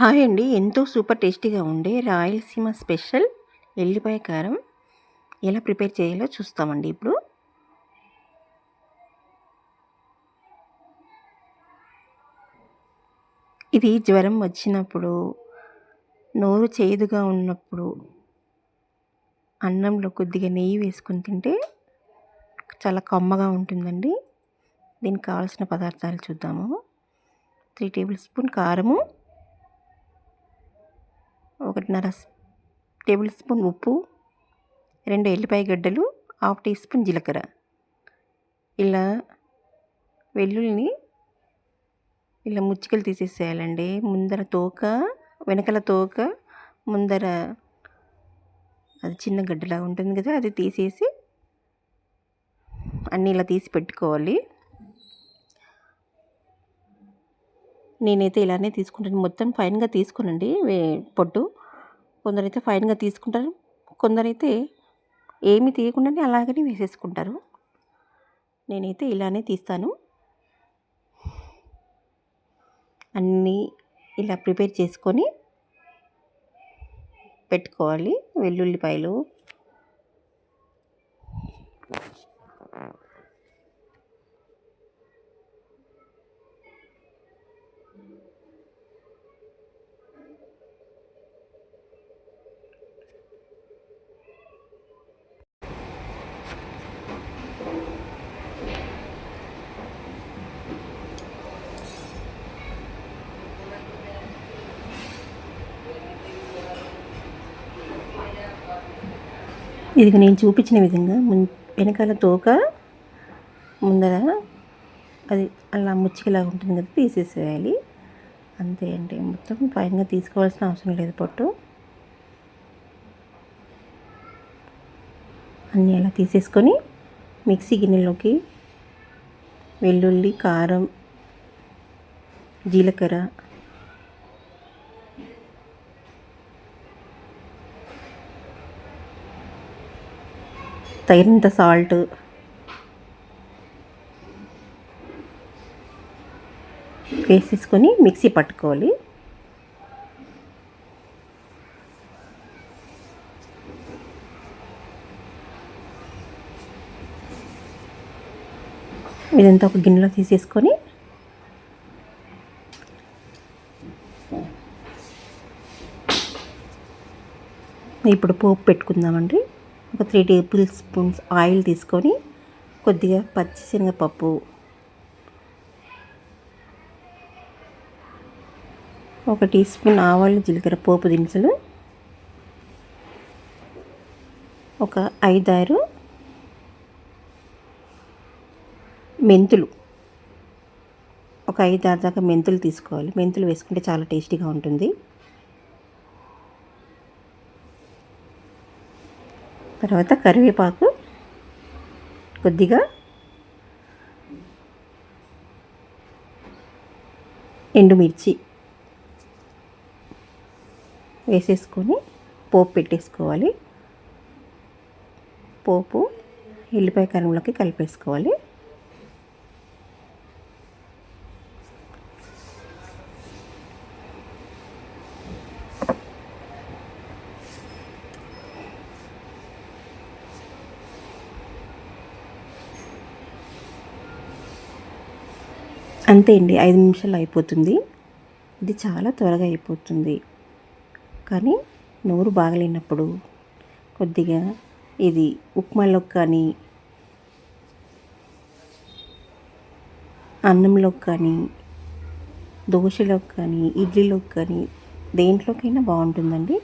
Hi అండి. ఎంతో super టేస్టీగా ఉండే రాయలసీమ స్పెషల్ ఎల్లిపాయ కారం ఎలా ప్రిపేర్ చేయాలో చూస్తామండి ఇప్పుడు. ఇది జ్వరం వచ్చినప్పుడు నోరు చేదుగా ఉన్నప్పుడు అన్నంలో కొద్దిగా నెయ్యి వేసుకొని తింటే చాలా కమ్మగా ఉంటుందండి. దీనికి కావాల్సిన పదార్థాలు చూద్దాము. త్రీ టేబుల్ స్పూన్ కారము ఒకటిన్నర టేబుల్ స్పూన్ ఉప్పు రెండు ఎల్లిపాయ గడ్డలు హాఫ్ టీ స్పూన్ జీలకర్ర. ఇలా వెల్లుల్లిని ఇలా ముచ్చికలు తీసేసేయాలండి. ముందర తోక వెనకల తోక ముందర అది చిన్న గడ్డలా ఉంటుంది కదా అది తీసేసి అన్నీ ఇలా తీసి పెట్టుకోవాలి. నేనైతే ఇలానే తీసుకుంటాను. మొత్తం ఫైన్గా తీసుకునండి పొట్టు. కొందరైతే ఫైన్గా తీసుకుంటారు. కొందరైతే ఏమి తీయకుండానే అలాగనే వేసేసుకుంటారు. నేనైతే ఇలానే తీస్తాను. అన్నీ ఇలా ప్రిపేర్ చేసుకొని పెట్టుకోవాలి. వెల్లుల్లిపాయలు. ఇది నేను చూపించిన విధంగా మున్ వెనకాల తోక ముందర అది అలా ముచ్చికలా ఉంటుంది కదా తీసేసేయాలి. అంతే అండి. మొత్తం ఫైన్గా తీసుకోవాల్సిన అవసరం లేదు పొట్టు. అన్నీ అలా తీసేసుకొని మిక్సీ గిన్నెలోకి వెల్లుల్లి కారం జీలకర్ర తగినంత సాల్ట్. వేసేసుకొని మిక్సీ పట్టుకోవాలి. ఇదంతా ఒక గిన్నెలో తీసేసుకొని ఇప్పుడు పోపు పెట్టుకుందామండి. ఒక త్రీ టేబుల్ స్పూన్స్ ఆయిల్ తీసుకొని కొద్దిగా పచ్చిశనగపప్పు ఒక టీ స్పూన్ ఆవాలు జీలకర్ర పోపు దినుసులు ఒక ఐదారు మెంతులు. ఒక ఐదారు దాకా మెంతులు తీసుకోవాలి. మెంతులు వేసుకుంటే చాలా టేస్టీగా ఉంటుంది. తర్వాత కరివేపాకు కొద్దిగా ఎండుమిర్చి వేసేసుకొని పోపు పెట్టేసుకోవాలి. పోపు ఎల్లిపాయ కరంలోకి కలిపేసుకోవాలి. అంతే అండి ఐదు నిమిషాలు అయిపోతుంది. ఇది చాలా త్వరగా అయిపోతుంది. కానీ నోరు బాగలేనప్పుడు కొద్దిగా ఇది ఉప్మాలో కానీ అన్నంలో కానీ దోశలో కానీ ఇడ్లీలో కానీ దేంట్లోకైనా బాగుంటుందండి.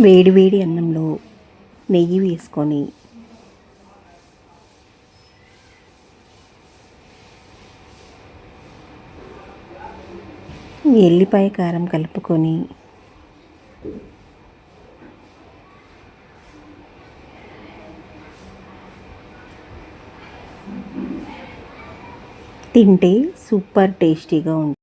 వేడి వేడి అన్నంలో నెయ్యి వేసుకొని ఎల్లిపాయ కారం కలుపుకొని తింటే సూపర్ టేస్టీగా ఉంటుంది.